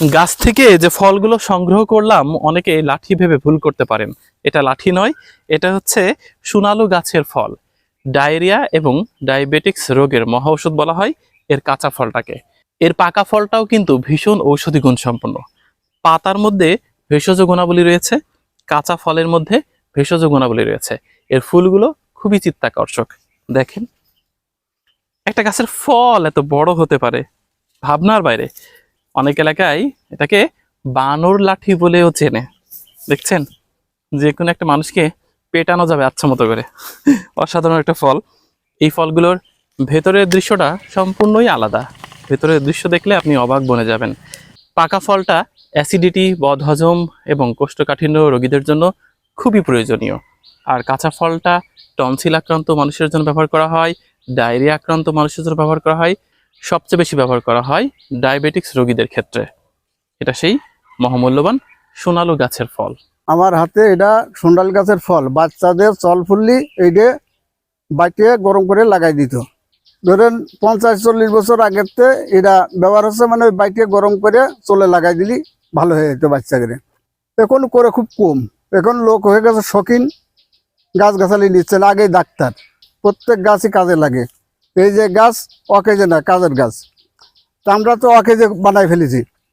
গাছ থেকে যে ফলগুলো সংগ্রহ করলাম, অনেকে লাঠি ভেবে ভুল করতে পারেন। এটা লাঠি নয়, এটা হচ্ছে সুনালু গাছের ফল। ডায়রিয়া এবং ডায়াবেটিক্স রোগের মহা ঔষধ বলা হয় এর কাঁচা ফলটাকে। এর পাকা ফলটাও কিন্তু ভীষণ ঔষধি গুণ সম্পন্ন পাতার মধ্যে ভেষজ গুণাবলী রয়েছে, কাঁচা ফলের মধ্যে ভেষজ গুণাবলী রয়েছে। এর ফুলগুলো খুবই চিত্তাকর্ষক। দেখেন, একটা গাছের ফল এত বড় হতে পারে, ভাবনার বাইরে। অনেক এলাকায় এটাকে বানর লাঠি বলেও চেনে। দেখছেন? যে কোনো একটা মানুষকে পেটানো যাবে আচ্ছা মতো করে। অসাধারণ একটা ফল। এই ফলগুলোর ভেতরের দৃশ্যটা সম্পূর্ণই আলাদা। ভেতরের দৃশ্য দেখলে আপনি অবাক বনে যাবেন। পাকা ফলটা অ্যাসিডিটি, বদহজম এবং কোষ্ঠকাঠিন্য রোগীদের জন্য খুবই প্রয়োজনীয়। আর কাঁচা ফলটা টনসিল আক্রান্ত মানুষের জন্য ব্যবহার করা হয়, ডায়রিয়া আক্রান্ত মানুষের জন্য ব্যবহার করা হয় সবচেয়ে বেশি ব্যবহার করা হয় ডায়াবেটিক্স রোগীদের ক্ষেত্রে। এটা সেই মহামূল্যবান সোনালু গাছের ফল। আমার হাতে এটা সুন্ডাল গাছের ফল। বাচ্চাদের চল ফুললি এইটা বাটিয়ে গরম করে লাগাই দিত। ধরেন পঞ্চাশ, চল্লিশ বছর আগের তে এটা ব্যবহার হচ্ছে মানে বাইটিয়ে গরম করে চলে লাগাই দিলি, ভালো হয়ে যেত বাচ্চাকে এখন করে খুব কম। এখন লোক হয়ে গেছে শখিন, গাছ গাছালি নিচ্ছেন আগে ডাক্তার। প্রত্যেক গাছই কাজে লাগে। এই যে গাছ অকেজে না কাজের গাছ। তা আমরা তো অকেজে বানাই ফেলেছি।